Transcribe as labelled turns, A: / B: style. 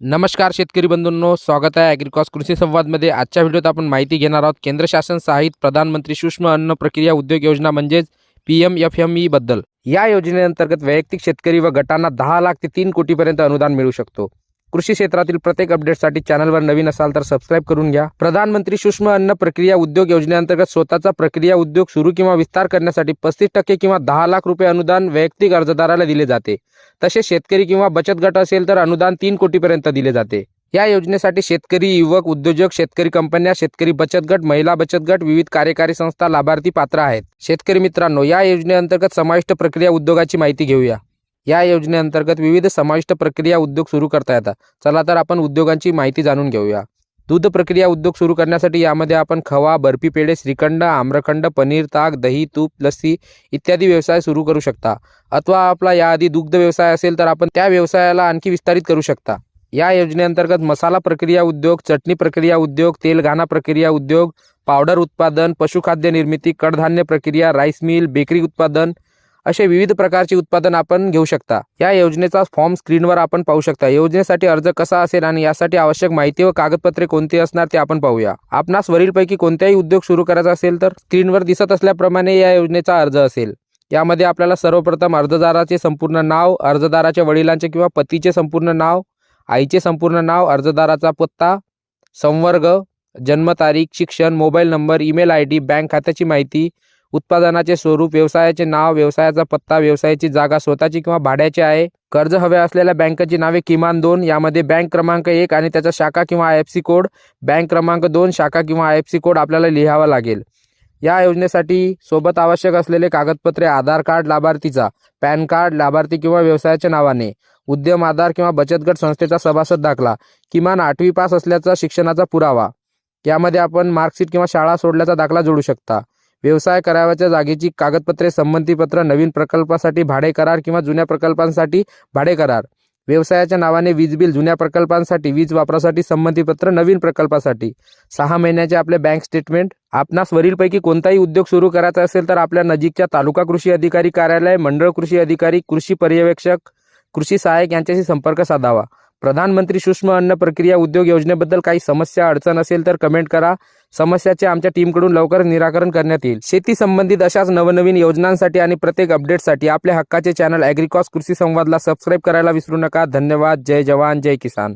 A: नमस्कार शेतकरी बंधूंनो स्वागत आहे ॲग्रिकॉस कृषी संवादमध्ये. आजच्या व्हिडिओत आपण माहिती घेणार आहोत केंद्र शासन सहाय्यित प्रधानमंत्री सूक्ष्म अन्न प्रक्रिया उद्योग योजना म्हणजेच P M F M E बद्दल. या योजनेअंतर्गत वैयक्तिक शेतकरी व गटांना दहा लाख ते तीन कोटीपर्यंत अनुदान मिळू शकतो. कृषी क्षेत्रातील प्रत्येक अपडेटसाठी चॅनलवर नवीन असाल तर सबस्क्राईब करून घ्या. प्रधानमंत्री सूक्ष्म अन्न प्रक्रिया उद्योग योजनेअंतर्गत स्वतःचा प्रक्रिया उद्योग सुरू किंवा विस्तार करण्यासाठी पस्तीस टक्के किंवा दहा लाख रुपये अनुदान वैयक्तिक अर्जदाराला दिले जाते. तसेच शेतकरी किंवा बचत गट असेल तर अनुदान तीन कोटीपर्यंत दिले जाते. या योजनेसाठी शेतकरी युवक उद्योजक शेतकरी कंपन्या शेतकरी बचत गट महिला बचत गट विविध कार्यकारी संस्था लाभार्थी पात्र आहेत. शेतकरी मित्रांनो या योजनेअंतर्गत समाविष्ट प्रक्रिया उद्योगाची माहिती घेऊया. या योजनेअंतर्गत विविध समाविष्ट प्रक्रिया उद्योग सुरू करता येतात. चला तर आपण उद्योगांची माहिती जाणून घेऊया. दूध प्रक्रिया उद्योग सुरू करण्यासाठी यामध्ये आपण खवा बर्फी पेढे श्रीखंड आम्रखंड पनीर ताक दही तूप लस्सी इत्यादी व्यवसाय सुरू करू शकता. अथवा आपला याआधी दुग्ध व्यवसाय असेल तर आपण त्या व्यवसायाला आणखी विस्तारित करू शकता. या योजनेअंतर्गत मसाला प्रक्रिया उद्योग चटणी प्रक्रिया उद्योग तेलघाना प्रक्रिया उद्योग पावडर उत्पादन पशुखाद्य निर्मिती कडधान्य प्रक्रिया राईस मिल बेकरी उत्पादन असे विविध प्रकारचे उत्पादन आपण घेऊ शकता. या योजनेचा फॉर्म स्क्रीनवर आपण पाहू शकता. योजनेसाठी अर्ज कसा असेल आणि यासाठी आवश्यक माहिती व कागदपत्रे कोणती असणार ते आपण पाहूया. आपणास वरीलपैकी कोणताही उद्योग सुरू करायचा असेल तर स्क्रीनवर दिसत असल्याप्रमाणे या योजनेचा अर्ज असेल. यामध्ये आपल्याला सर्वप्रथम अर्जदाराचे संपूर्ण नाव अर्जदाराच्या वडिलांचे किंवा पतीचे संपूर्ण नाव आईचे संपूर्ण नाव अर्जदाराचा पत्ता संवर्ग जन्मतारीख शिक्षण mobile number email I D bank खात्याची माहिती उत्पादनाचे स्वरूप व्यवसायाचे नाव व्यवसायाचा पत्ता व्यवसायाची जागा स्वतःची किंवा भाड्याची आहे. कर्ज हवे असलेल्या बँकेची नावे किमान दोन यामध्ये बँक क्रमांक एक आणि त्याचा शाखा किंवा I F C code bank क्रमांक दोन शाखा किंवा आय एफ सी कोड आपल्याला लिहावा लागेल. या योजनेसाठी सोबत आवश्यक असलेले कागदपत्रे आधार कार्ड लाभार्थीचा पॅन कार्ड लाभार्थी किंवा व्यवसायाच्या नावाने उद्यम आधार किंवा बचत गट संस्थेचा सभासद दाखला किमान आठवी पास असल्याचा शिक्षणाचा पुरावा. यामध्ये आपण मार्कशीट किंवा शाळा सोडल्याचा दाखला जोडू शकता. व्यवसाय करावयाच्या जागेची कागदपत्रे संमतीपत्र नवीन प्रकल्पासाठी भाडे करार किंवा जुन्या प्रकल्पांसाठी भाडे करार. व्यवसायाच्या नावाने वीज बिल जुन्या प्रकल्पांसाठी वीज वापरासाठी संमतीपत्र नवीन प्रकल्पासाठी. सहा महिन्याचे आपले बँक स्टेटमेंट. आपणास वरीलपैकी कोणताही उद्योग सुरू करायचा असेल तर आपल्या नजीकच्या तालुका कृषी अधिकारी कार्यालय मंडळ कृषी अधिकारी कृषी पर्यवेक्षक कृषी सहाय्यक यांच्याशी संपर्क साधावा. प्रधानमंत्री सूक्ष्म अन्न प्रक्रिया उद्योग योजनेबद्दल काही समस्या अडचण असेल तर कमेंट करा. समस्याचे आमच्या टीमकडून लवकर निराकरण करण्यात येईल. शेती संबंधित अशाच नवनवीन योजनांसाठी आणि प्रत्येक अपडेटसाठी आपल्या हक्काचे चॅनल ॲग्रिकॉस कृषी संवादला सबस्क्राईब करायला विसरू नका. धन्यवाद. जय जवान. जय किसान.